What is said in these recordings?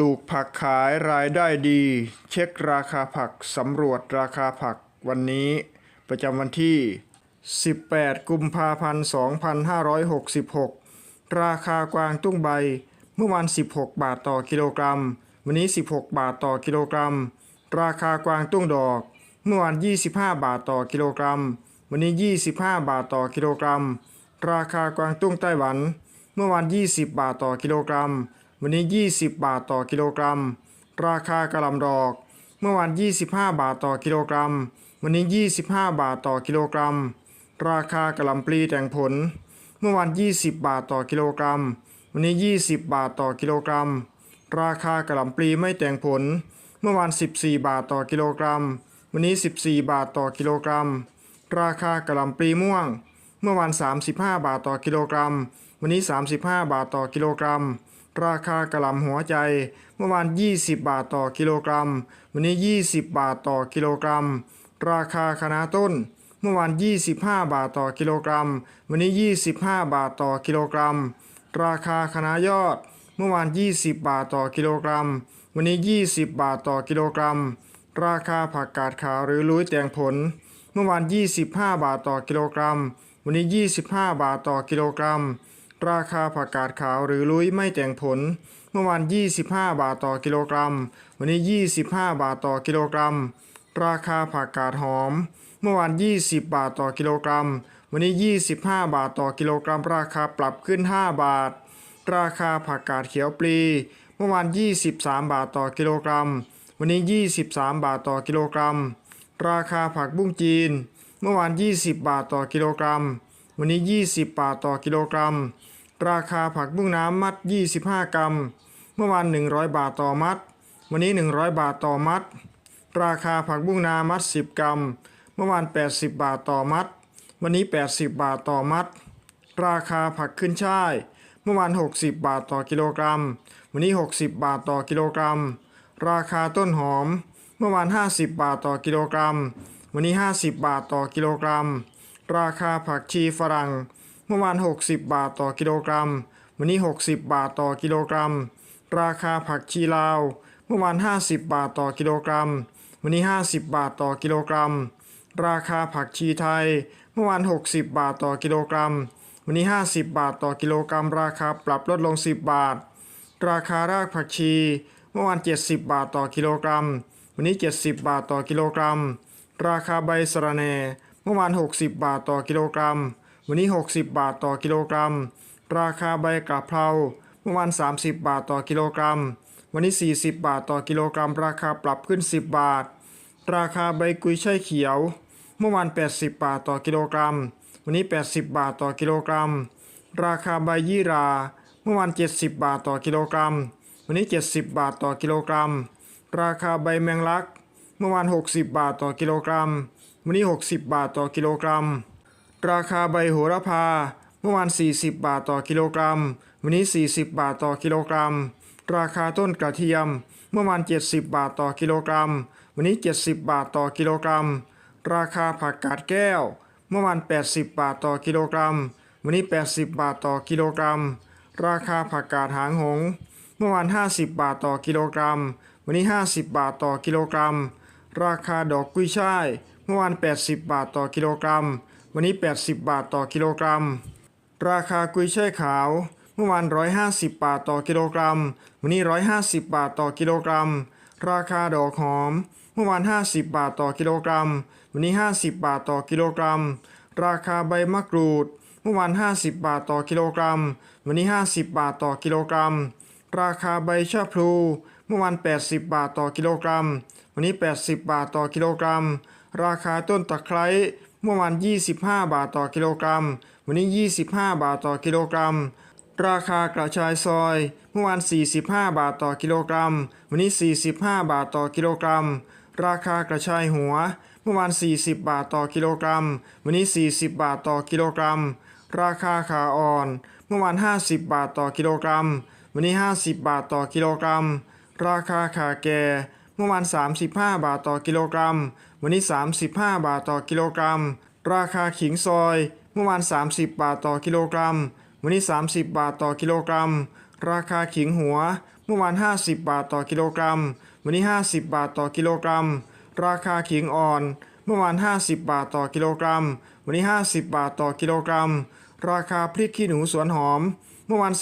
ปลูกผักขายรายได้ดี เช็คราคาผักสำรวจราคาผักวันนี้ ประจำวันที่ 18 กุมภาพันธ์ 2566 ราคากวางตุ้งใบ เมื่อวาน 16 บาทต่อกิโลกรัม วันนี้ 16 บาทต่อกิโลกรัม ราคากวางตุ้งดอก เมื่อวาน 25 บาทต่อกิโลกรัม วันนี้ 25 บาทต่อกิโลกรัม ราคากวางตุ้งไต้หวัน เมื่อวาน 20 บาทต่อกิโลกรัม วันนี้ 20 บาทต่อกิโลกรัม ราคากระหลำดอก เมื่อวาน 25 บาทต่อกิโลกรัม วันนี้ 25 บาทต่อกิโลกรัม ราคากระหล่ำปลีแต่งผล เมื่อวาน 20 บาทต่อกิโลกรัม วันนี้ 20 บาทต่อกิโลกรัม ราคากระหล่ำปลีไม่แต่งผล เมื่อวาน 14 บาทต่อกิโลกรัม วันนี้ 14 บาทต่อกิโลกรัม ราคากระหล่ำปลีม่วง เมื่อวาน 35 บาทต่อกิโลกรัม วันนี้ 35 บาทต่อกิโลกรัม ราคากระหล่ำหัวใจ เมื่อวาน 20 บาทต่อกิโลกรัม วันนี้ 20 บาทต่อกิโลกรัม ราคาคณะต้น เมื่อวาน 25 บาทต่อกิโลกรัม วันนี้ 25 บาทต่อกิโลกรัม ราคาคณะยอด เมื่อวาน 20 บาทต่อกิโลกรัม วันนี้ 20 บาทต่อกิโลกรัม ราคาผักกาดขาวหรือลุยแตงผล เมื่อวาน 25 บาทต่อกิโลกรัม วันนี้ 25 บาทต่อกิโลกรัม ราคาผักกาดขาวหรือลุยไม่แต่งผล เมื่อวาน 25 บาทต่อกิโลกรัม วันนี้ 25 บาทต่อกิโลกรัม ราคาผักกาดหอม เมื่อวาน 20 บาทต่อกิโลกรัม วันนี้ 25 บาทต่อกิโลกรัม ราคาปรับขึ้น 5 บาท ราคาผักกาดเขียวปลี เมื่อวาน 23 บาทต่อกิโลกรัม วันนี้ 23 บาทต่อกิโลกรัม ราคาผักบุ้งจีน เมื่อวาน 20 บาทต่อกิโลกรัม วันนี้ 20 บาทต่อกิโลกรัม ราคาผักบุ้งน้ำมัด 25 กรัม เมื่อวาน 100 บาทต่อมัด วันนี้ 100 บาทต่อมัด ราคาผักบุ้งนามัด 10 กรัม เมื่อวาน 80 บาทต่อมัด วันนี้ 80 บาทต่อมัด ราคาผักขึ้นช่าย เมื่อวาน 60 บาทต่อกิโลกรัม วันนี้ 60 บาทต่อกิโลกรัม ราคาต้นหอม เมื่อวาน 50 บาทต่อกิโลกรัม วันนี้ 50 บาทต่อกิโลกรัม ราคาผักชีฝรั่ง เมื่อวาน 60 บาทต่อกิโลกรัม วันนี้ 60 บาทต่อกิโลกรัม ราคาผักชีลาว เมื่อวาน 50 บาทต่อกิโลกรัม วันนี้ 50 บาทต่อกิโลกรัม ราคาผักชีไทย เมื่อวาน 60 บาทต่อกิโลกรัม วันนี้ 50 บาทต่อกิโลกรัม ราคาปรับลดลง 10 บาท ราคารากผักชี เมื่อวาน 70 บาทต่อกิโลกรัม วันนี้ 70 บาทต่อกิโลกรัม ราคาใบสะระแหน่ มื่อวาน 60 บาทต่อกิโลกรัม วันนี้ 60 บาทต่อกิโลกรัม ราคาใบกะเพราเมื่อวาน 30 บาทต่อกิโลกรัม วันนี้ 40 บาทต่อกิโลกรัม ราคาปรับขึ้น 10 บาท ราคาใบกุยช่ายเขียว เมื่อวาน 80 บาทต่อกิโลกรัม วันนี้ 80 บาทต่อกิโลกรัม ราคาใบยี่รา เมื่อวาน 70 บาทต่อกิโลกรัม วันนี้ 70 บาทต่อกิโลกรัม ราคาใบแมงลัก เมื่อวาน 60 บาทต่อกิโลกรัม วันนี้ 60 บาทต่อกิโลกรัม ราคาใบโหระพา เมื่อวาน 40 บาทต่อกิโลกรัม วันนี้ 40 บาทต่อกิโลกรัม ราคาต้นกระเทียม เมื่อวาน 70 บาทต่อกิโลกรัม วันนี้ 70 บาทต่อกิโลกรัม ราคาผักกาดแก้ว เมื่อวาน 80 บาทต่อกิโลกรัม วันนี้ 80 บาทต่อกิโลกรัม ราคาผักกาดหางหง เมื่อวาน 50 บาทต่อกิโลกรัม วันนี้ 50 บาทต่อกิโลกรัม ราคาดอกกุ้ยช่าย เมื่อวาน 80 บาทต่อกิโลกรัม วันนี้ 80 บาทต่อกิโลกรัม ราคากุยช่ายขาว เมื่อวาน 150 บาทต่อกิโลกรัม วันนี้ 150 บาทต่อกิโลกรัม ราคาดอกหอม เมื่อวาน 50 บาทต่อกิโลกรัม วันนี้ 50 บาทต่อกิโลกรัม ราคาใบมะกรูด เมื่อวาน 50 บาทต่อกิโลกรัม วันนี้ 50 บาทต่อกิโลกรัม ราคาใบชะพลู เมื่อวาน 80 บาทต่อกิโลกรัม วันนี้ 80 บาทต่อกิโลกรัม ราคาต้นตะไคร้เมื่อวาน25 บาทต่อกิโลกรัม วันนี้ 25 บาทต่อกิโลกรัม ราคากระชายซอย เมื่อวาน 45 บาทต่อกิโลกรัม วันนี้ 45 บาทต่อกิโลกรัม ราคากระชายหัว เมื่อวาน 40 บาทต่อกิโลกรัม วันนี้ 40 บาทต่อกิโลกรัม ราคาขาอ่อน เมื่อวาน 50 บาทต่อกิโลกรัม วันนี้ 50 บาทต่อกิโลกรัม ราคาขาแก่ เมื่อวาน 35 บาทต่อกิโลกรัม วันนี้ 35 บาทต่อกิโลกรัม ราคาขิงซอย เมื่อวาน 30 บาทต่อกิโลกรัม วันนี้ 30 บาทต่อกิโลกรัม ราคาขิงหัว เมื่อวาน 50 บาทต่อกิโลกรัม วันนี้ 50 บาทต่อกิโลกรัม ราคาขิงอ่อน เมื่อวาน 50 บาทต่อกิโลกรัม วันนี้ 50 บาทต่อกิโลกรัม ราคาพริกขี้หนูสวนหอมเมื่อวาน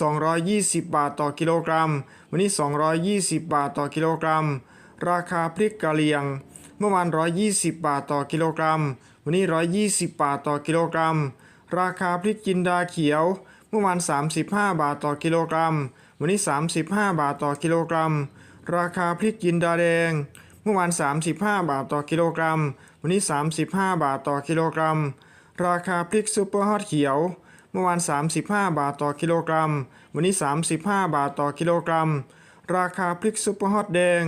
220 บาทต่อกิโลกรัม วันนี้ 220 บาทต่อกิโลกรัม ราคาพริกกะเหรี่ยง เมื่อวาน 120 บาทต่อกิโลกรัม วันนี้ 120 บาทต่อกิโลกรัม ราคาพริกจินดาเขียว เมื่อวาน 35 บาทต่อกิโลกรัม วันนี้ 35 บาทต่อกิโลกรัม ราคาพริกจินดาแดง เมื่อวาน 35 บาทต่อกิโลกรัม วันนี้ 35 บาทต่อกิโลกรัม ราคาพริกซูเปอร์ฮอตเขียว เมื่อวาน 35 บาทต่อกิโลกรัม วันนี้ 35 บาทต่อกิโลกรัม ราคาพริกซูเปอร์ฮอตแดง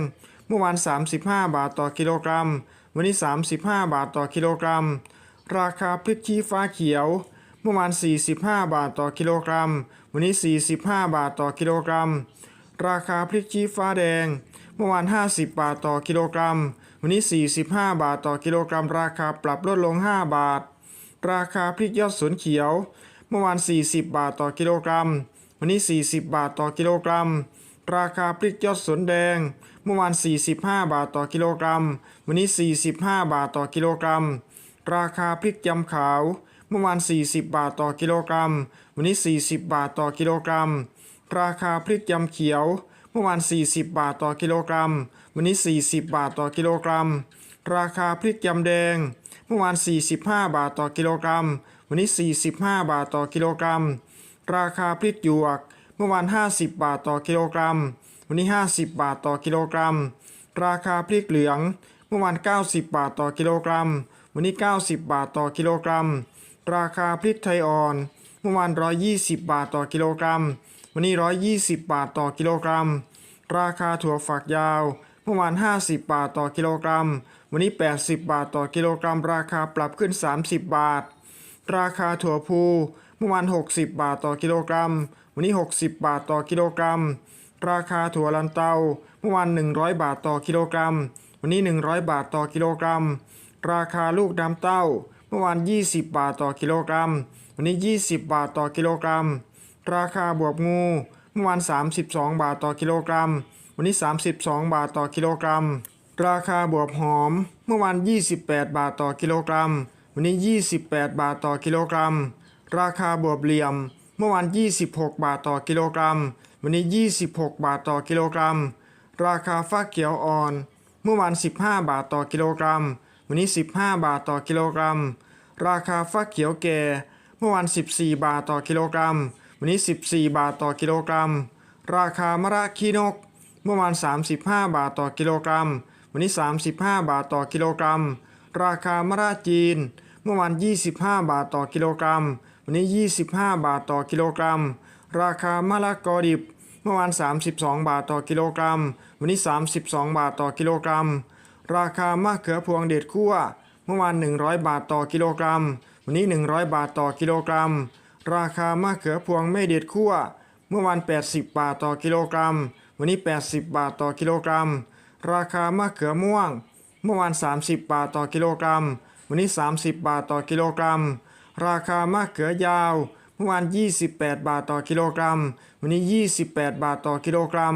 เมื่อวาน 35 บาทต่อกิโลกรัม วันนี้ 35 บาทต่อกิโลกรัม ราคาพริกชี้ฟ้าเขียว เมื่อวาน 45 บาทต่อกิโลกรัม วันนี้ 45 บาทต่อกิโลกรัม ราคาพริกชี้ฟ้าแดง เมื่อวาน 50 บาทต่อกิโลกรัม วันนี้ 45 บาทต่อกิโลกรัม ราคาปรับลดลง 5 บาท ราคาพริกยอดสวนเขียว เมื่อวาน 40 บาทต่อกิโลกรัม วันนี้ 40 บาทต่อกิโลกรัม ราคาพริกยอดสวนแดง เมื่อวาน 45 บาทต่อกิโลกรัม วันนี้ 45 บาทต่อกิโลกรัม ราคาพริกยำขาว เมื่อวาน 40 บาทต่อกิโลกรัม วันนี้ 40 บาทต่อกิโลกรัม ราคาพริกยำเขียว เมื่อวาน 40 บาทต่อกิโลกรัม วันนี้ 40 บาทต่อกิโลกรัม ราคาพริกยำแดง เมื่อวาน 45 บาทต่อกิโลกรัม วันนี้ 45 บาทต่อกิโลกรัม ราคาพริกหยวก เมื่อวาน 50 บาทต่อกิโลกรัม วันนี้ 50 บาทต่อกิโลกรัม ราคาพริกเหลือง เมื่อวาน 90 บาทต่อกิโลกรัม วันนี้ 90 บาทต่อกิโลกรัม ราคาพริกไทยอ่อน เมื่อวาน 120 บาทต่อกิโลกรัม วันนี้ 120 บาทต่อกิโลกรัม ราคาถั่วฝักยาว เมื่อวาน 50 บาทต่อกิโลกรัม วันนี้ 80 บาทต่อกิโลกรัม ราคาปรับขึ้น 30 บาท ราคาถั่วพูเมื่อวาน 60 บาทต่อกิโลกรัม วันนี้ 60 บาทต่อกิโลกรัม ราคาถั่วลันเตาเมื่อวาน100 บาทต่อกิโลกรัม วันนี้ 100 บาทต่อกิโลกรัม ราคาลูกดำเต้า เมื่อวาน 20 บาทต่อกิโลกรัม วันนี้ 20 บาทต่อกิโลกรัม ราคาบวบงู เมื่อวาน 32 บาทต่อกิโลกรัม วันนี้ 32 บาทต่อกิโลกรัม ราคาบวบหอม เมื่อวาน 28 บาทต่อกิโลกรัม วันนี้ 28 บาทต่อกิโลกรัม ราคาบวบเหลี่ยม เมื่อวาน 26 บาทต่อกิโลกรัม วันนี้ 26 บาทต่อกิโลกรัม ราคาฟักเขียวอ่อน เมื่อวาน 15 บาทต่อกิโลกรัม วันนี้ 15 บาทต่อกิโลกรัม ราคาฟักเขียวแก่ เมื่อวาน 14 บาทต่อกิโลกรัม วันนี้ 14 บาทต่อกิโลกรัม ราคามะระขี้นก เมื่อวาน 35 บาทต่อกิโลกรัม วันนี้ 35 บาทต่อกิโลกรัม ราคามะระจีน เมื่อวาน 25 บาทต่อกิโลกรัม วันนี้ 25 บาทต่อกิโลกรัม ราคามะละกอดิบ เมื่อวาน 32 บาทต่อกิโลกรัม วันนี้ 32 บาทต่อกิโลกรัม ราคามะเขือพวงเด็ดคั่ว เมื่อวาน 100 บาทต่อกิโลกรัม วันนี้ 100 บาทต่อกิโลกรัม ราคามะเขือพวงไม่เด็ดคั่ว เมื่อวาน 80 บาทต่อกิโลกรัม วันนี้ 80 บาทต่อกิโลกรัม ราคามะเขือม่วง เมื่อวาน 30 บาทต่อกิโลกรัม วันนี้ 30 บาทต่อกิโลกรัม ราคามะเขือยาว เมื่อวาน 28 บาทต่อกิโลกรัม วันนี้ 28 บาทต่อกิโลกรัม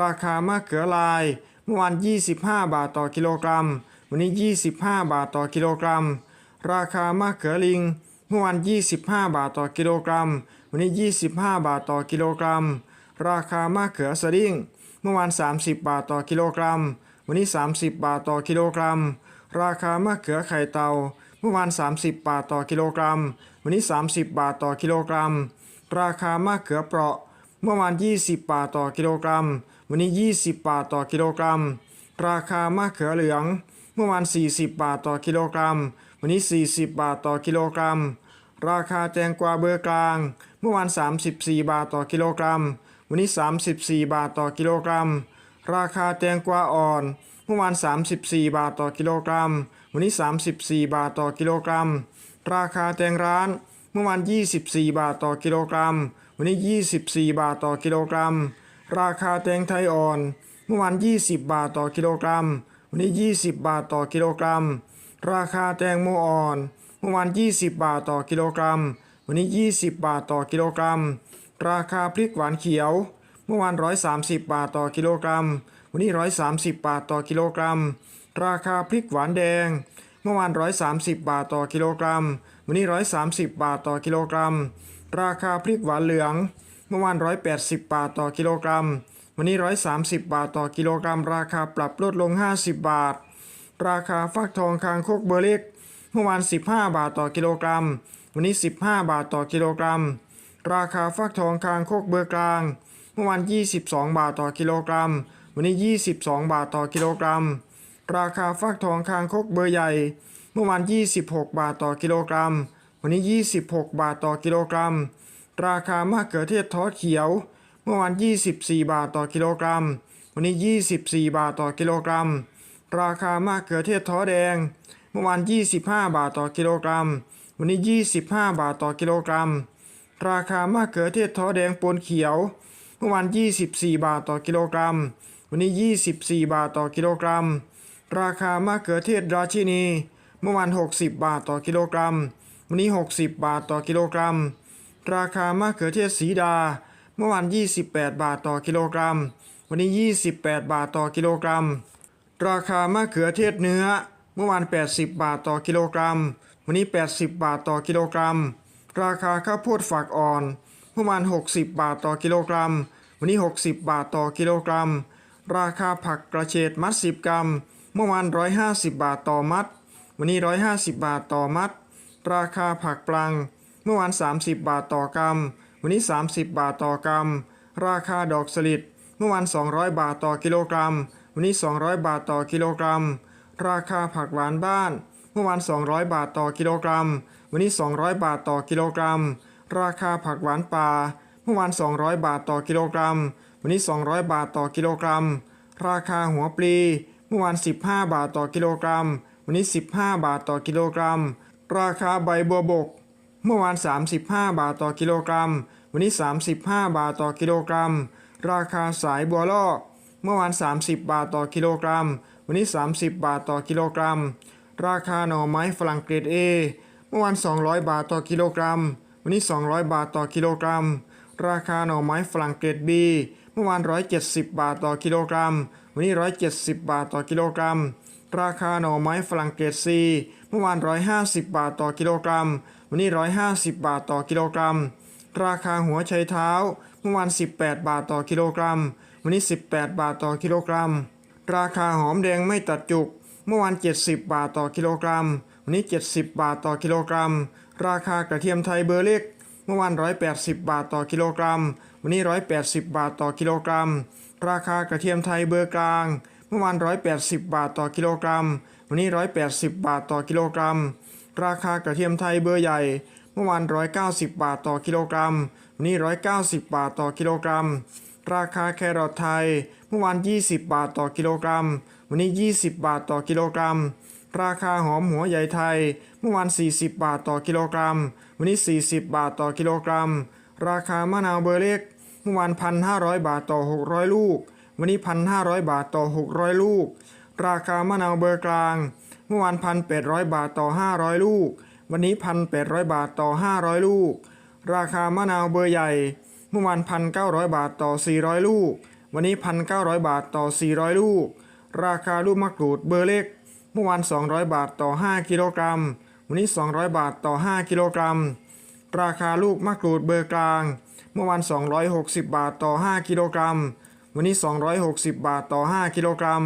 ราคามะเขือลาย เมื่อวาน 25 บาทต่อกิโลกรัม วันนี้ 25 บาทต่อกิโลกรัม ราคามะเขือลิง เมื่อวาน 25 บาทต่อกิโลกรัม วันนี้ 25 บาทต่อกิโลกรัม ราคามะเขือสดิ้ง เมื่อวาน 30 บาทต่อกิโลกรัม วันนี้ 30 บาทต่อกิโลกรัม ราคามะเขือไข่เตา มื่อวาน 30 บาทต่อกิโลกรัม วันนี้ 30 บาทต่อกิโลกรัม ราคามะเขือเปราะ เมื่อวาน 20 บาทต่อกิโลกรัม วันนี้ 20 บาทต่อกิโลกรัม ราคามะเขือเหลือง เมื่อวาน 40 บาทต่อกิโลกรัม วันนี้ 40 บาทต่อกิโลกรัม ราคาแตงกวาเบอร์กลาง เมื่อวาน 34 บาทต่อกิโลกรัม วันนี้ 34 บาทต่อกิโลกรัม ราคาแตงกวาอ่อน เมื่อวาน 34 บาทต่อกิโลกรัม วันนี้ 34 บาทต่อกิโลกรัม ราคาแตงร้าน เมื่อวาน 24 บาทต่อกิโลกรัม วันนี้ 24 บาทต่อกิโลกรัม ราคาแตงไทยอ่อน เมื่อวาน 20 บาทต่อกิโลกรัม วันนี้ 20 บาทต่อกิโลกรัม ราคาแตงโมอ่อน เมื่อวาน 20 บาทต่อกิโลกรัม วันนี้ 20 บาทต่อกิโลกรัม ราคาพริกหวานเขียว เมื่อวาน 130 บาทต่อกิโลกรัม วันนี้ 130 บาทต่อกิโลกรัม ราคาพริกหวานแดง เมื่อวาน 130 บาทต่อกิโลกรัม วันนี้ 130 บาทต่อกิโลกรัม ราคาพริกหวานเหลือง เมื่อวาน 180 บาทต่อกิโลกรัม วันนี้ 130 บาทต่อกิโลกรัม ราคาปรับลดลง 50 บาท ราคาฟักทองคางคกเบอร์เล็ก เมื่อวาน 15 บาทต่อกิโลกรัม วันนี้ 15 บาทต่อกิโลกรัม ราคาฟักทองคางคกเบอร์กลาง เมื่อวาน 22 บาทต่อกิโลกรัม วันนี้ 22 บาทต่อกิโลกรัม ราคาฟักทองคางคกเบอร์ใหญ่ เมื่อวาน 26 บาทต่อกิโลกรัม วันนี้ 26 บาทต่อกิโลกรัม ราคามะเขือเทศทอดเขียว เมื่อวาน 24 บาทต่อกิโลกรัม วันนี้ 24 บาทต่อกิโลกรัม ราคามะเขือเทศท้อแดง เมื่อวาน 25 บาทต่อกิโลกรัม วันนี้ 25 บาทต่อกิโลกรัม ราคามะเขือเทศท้อแดงปนเขียว เมื่อวาน 24 บาทต่อกิโลกรัม วันนี้ 24 บาทต่อกิโลกรัม ราคามะเขือเทศราชินี เมื่อวาน60 บาทต่อกิโลกรัม วันนี้ 60 บาทต่อกิโลกรัม ราคามะเขือเทศสีดา เมื่อวาน 28 บาทต่อกิโลกรัม วันนี้ 28 บาทต่อกิโลกรัม ราคามะเขือเทศเนื้อ เมื่อวาน 80 บาทต่อกิโลกรัม วันนี้ 80 บาทต่อกิโลกรัม ราคาข้าวโพดฝักอ่อน เมื่อวาน 60 บาทต่อกิโลกรัม วันนี้ 60 บาทต่อกิโลกรัม ราคาผักกระเฉดมัด 10 กรัม เมื่อวาน 150 บาทต่อมัด วันนี้ 150 บาทต่อมัด ราคาผักปลัง เมื่อวาน 30 บาทต่อกรัม วันนี้ 30 บาทต่อกรัม ราคาดอกสลิด เมื่อวาน 200 บาทต่อกิโลกรัม วันนี้ 200 บาทต่อกิโลกรัม ราคาผักหวานบ้าน เมื่อวาน 200 บาทต่อกิโลกรัม วันนี้ 200 บาทต่อกิโลกรัม ราคาผักหวานป่า เมื่อวาน 200 บาทต่อกิโลกรัม วันนี้ 200 บาทต่อกิโลกรัม ราคาหัวปลี เมื่อวาน 15 บาทต่อกิโลกรัม วันนี้ 15 บาทต่อกิโลกรัม ราคาใบบัวบก เมื่อวาน 35 บาทต่อกิโลกรัม วันนี้ 35 บาทต่อกิโลกรัม ราคาสายบัวลอกเมื่อวาน 30 บาทต่อกิโลกรัม วันนี้ 30 บาทต่อกิโลกรัม ราคาหน่อไม้ฝรั่งเกรด A เมื่อวาน 200 บาทต่อกิโลกรัม วันนี้ 200 บาทต่อกิโลกรัม ราคาหน่อไม้ฝรั่งเกรด B เมื่อวาน 170 บาทต่อกิโลกรัม วันนี้ 170 บาทต่อกิโลกรัม ราคาหน่อไม้ฝรั่งเกรด C เมื่อวาน 150 บาทต่อกิโลกรัม วันนี้ 150 บาทต่อกิโลกรัม ราคาหัวไชเท้า เมื่อวาน 18 บาทต่อกิโลกรัม วันนี้ 18 บาทต่อกิโลกรัม ราคาหอมแดงไม่ตัดจุก เมื่อวาน 70 บาทต่อกิโลกรัม วันนี้ 70 บาทต่อกิโลกรัม ราคากระเทียมไทยเบอร์เล็ก เมื่อวาน 180 บาทต่อกิโลกรัม วันนี้ 180 บาทต่อกิโลกรัม ราคากระเทียมไทยเบอร์กลาง เมื่อวาน 180 บาทต่อกิโลกรัม วันนี้ 180 บาทต่อกิโลกรัม ราคากระเทียมไทยเบอร์ใหญ่ เมื่อวาน 190 บาทต่อกิโลกรัม วันนี้ 190 บาทต่อกิโลกรัม ราคาแครอทไทย เมื่อวาน 20 บาทต่อกิโลกรัม วันนี้ 20 บาทต่อกิโลกรัม ราคาหอมหัวใหญ่ไทย เมื่อวาน 40 บาทต่อกิโลกรัม วันนี้ 40 บาทต่อกิโลกรัม ราคามะนาวเบอร์เล็ก เมื่อวาน 1,500 บาทต่อ 600 ลูก วันนี้ 1,500 บาทต่อ 600 ลูก ราคามะนาวเบอร์กลาง เมื่อวาน 1,800 บาทต่อ 500 ลูก วันนี้ 1,800 บาทต่อ 500 ลูก ราคามะนาวเบอร์ใหญ่ เมื่อวาน 1,900 บาทต่อ 400 ลูก วันนี้ 1,900 บาทต่อ 400 ลูก ราคาลูกมะกรูดเบอร์เล็ก เมื่อวาน 200 บาทต่อ 5 กิโลกรัม วันนี้ 200 บาทต่อ 5 กิโลกรัม ราคาลูกมะกรูดเบอร์กลาง เมื่อวาน 260 บาทต่อ 5 กิโลกรัม วันนี้ 260 บาทต่อ 5 กิโลกรัม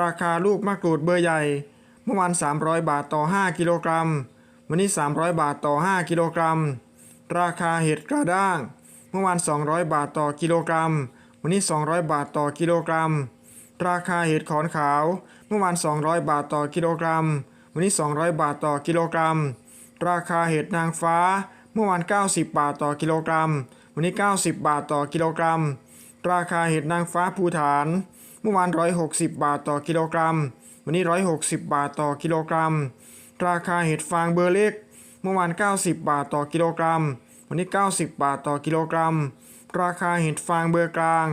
ราคาลูกมะกรูดเบอร์ใหญ่ เมื่อวาน 300 บาทต่อ 5 กิโลกรัม วันนี้ 300 บาทต่อ 5 กิโลกรัม ราคาเห็ดกระด้าง เมื่อวาน 200 บาทต่อกิโลกรัม วันนี้ 200 บาทต่อกิโลกรัม ราคาเห็ดขอนขาว เมื่อวาน 200 บาทต่อกิโลกรัม วันนี้ 200 บาทต่อกิโลกรัม ราคาเห็ดนางฟ้า เมื่อวาน 90 บาทต่อกิโลกรัม วันนี้ 90 บาทต่อกิโลกรัม ราคาเห็ดนางฟ้าภูฐาน เมื่อวาน 160 บาทต่อกิโลกรัม วันนี้ 160 บาทต่อกิโลกรัม ราคาเห็ดฟางเบอร์เล็ก เมื่อวาน 90 บาทต่อกิโลกรัม วันนี้ 90 บาทต่อกิโลกรัม ราคาเห็ดฟางเบอร์กลาง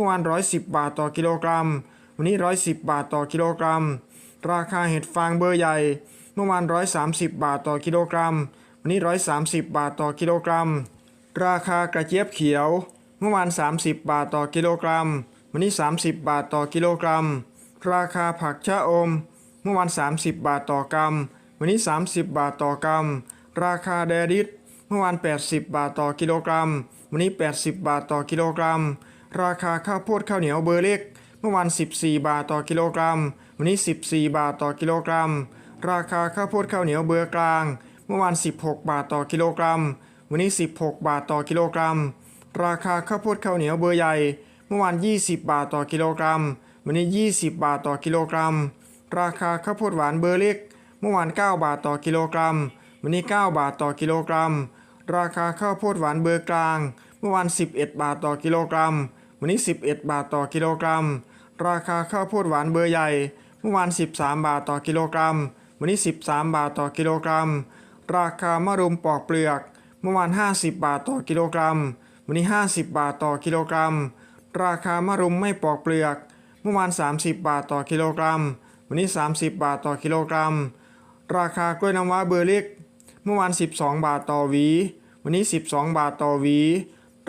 มื่อวาน 110 บาทต่อกิโลกรัม วันนี้ 110 บาทต่อกิโลกรัม ราคาเห็ดฟางเบอร์ใหญ่ เมื่อวาน 130 บาทต่อกิโลกรัม วันนี้ 130 บาทต่อกิโลกรัม ราคากระเจี๊ยบเขียว เมื่อวาน 30 บาทต่อกิโลกรัม วันนี้ 30 บาทต่อกิโลกรัม ราคาผักชะอม เมื่อวาน 30 บาทต่อกรัม วันนี้ 30 บาทต่อกรัม ราคาแดดิสเมื่อวาน 80 บาทต่อกิโลกรัม วันนี้ 80 บาทต่อกิโลกรัม ราคาข้าวโพดข้าวเหนียวเบอร์เล็ก เมื่อวาน14 บาทต่อกิโลกรัม วันนี้ 14 บาทต่อกิโลกรัม ราคาข้าวโพดข้าวเหนียวเบอร์กลาง เมื่อวาน16 บาทต่อกิโลกรัม วันนี้ 16 บาทต่อกิโลกรัม ราคาข้าวโพดข้าวเหนียวเบอร์ใหญ่ เมื่อวาน20 บาทต่อกิโลกรัม วันนี้ 20 บาทต่อกิโลกรัม ราคาข้าวโพดหวานเบอร์เล็ก เมื่อวาน9 บาทต่อกิโลกรัม วันนี้ 9 บาทต่อกิโลกรัมราคาข้าวโพดหวานเบอร์กลาง เมื่อวาน11 บาทต่อกิโลกรัม วันนี้ 11 บาทต่อกิโลกรัม ราคาข้าวโพดหวานเบอร์ใหญ่ เมื่อวาน 13 บาทต่อกิโลกรัม วันนี้ 13 บาทต่อกิโลกรัม ราคามะรุมปอกเปลือก เมื่อวาน 50 บาทต่อกิโลกรัม วันนี้ 50 บาทต่อกิโลกรัม ราคามะรุมไม่ปอกเปลือก เมื่อวาน 30 บาทต่อกิโลกรัม วันนี้ 30 บาทต่อกิโลกรัม ราคากล้วยน้ำว้าเบอร์เล็ก เมื่อวาน 12 บาทต่อหวี วันนี้ 12 บาทต่อหวี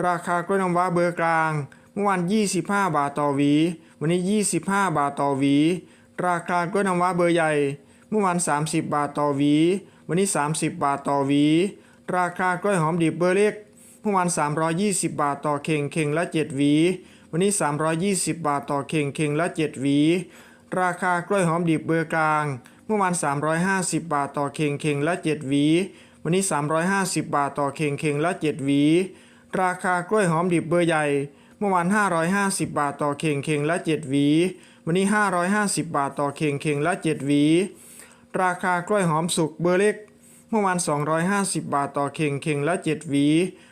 ราคากล้วยน้ำว้าเบอร์กลาง เมื่อวาน 25 บาทต่อหวี วันนี้ 25 บาทต่อหวี ราคากล้วยน้ำว้าเบอร์ใหญ่ เมื่อวาน 30 บาทต่อหวี วันนี้ 30 บาทต่อหวี ราคากล้วยหอมดิบเบอร์เล็ก เมื่อวาน 320 บาทต่อเข่งเข่งละ 7 หวี วันนี้ 320 บาทต่อเข่งเข่งละ 7 หวี ราคากล้วยหอมดิบเบอร์กลาง เมื่อวาน 350 บาทต่อเข่งเข่งละ 7 หวี วันนี้ 350 บาทต่อเข่งเข่งละ 7 หวี ราคากล้วยหอมดิบเบอร์ใหญ่ เมื่อวาน 550 บาทต่อเข่งเข่งละ 7 หวี วันนี้ 550 บาทต่อเข่งเข่งละ 7 หวี ราคากล้วยหอมสุกเบอร์เล็ก เมื่อวาน 250 บาทต่อเข่งเข่งละ 7 หวี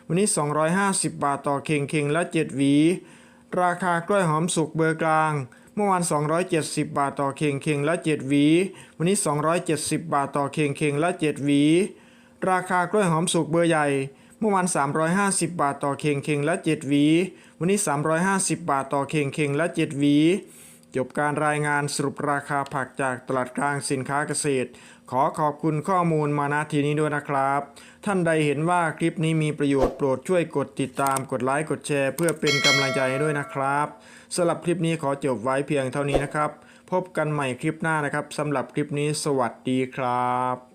วันนี้ 250 บาทต่อเข่งเข่งละ 7 หวี ราคากล้วยหอมสุกเบอร์กลางเมื่อวาน 270 บาทต่อเข่งเข่งละ 7 หวี วันนี้ 270 บาทต่อเข่งเข่งละ 7 หวี ราคากล้วยหอมสุกเบอร์ใหญ่ เมื่อวาน 350 บาทต่อเข่งเข่งละ 7 หวี วันนี้ 350 บาทต่อเข่งเข่งละ 7 หวี จบการรายงานสรุปราคาผักจากตลาดกลางสินค้าเกษตร ขอขอบคุณข้อมูลมาณทีนี้ด้วยนะครับ ท่านใดเห็นว่าคลิปนี้มีประโยชน์โปรดช่วยกดติดตาม กดไลค์ กดแชร์ เพื่อเป็นกำลังใจด้วยนะครับสำหรับคลิปนี้ขอจบไว้เพียงเท่านี้นะครับ พบกันใหม่คลิปหน้านะครับสำหรับคลิปนี้สวัสดีครับ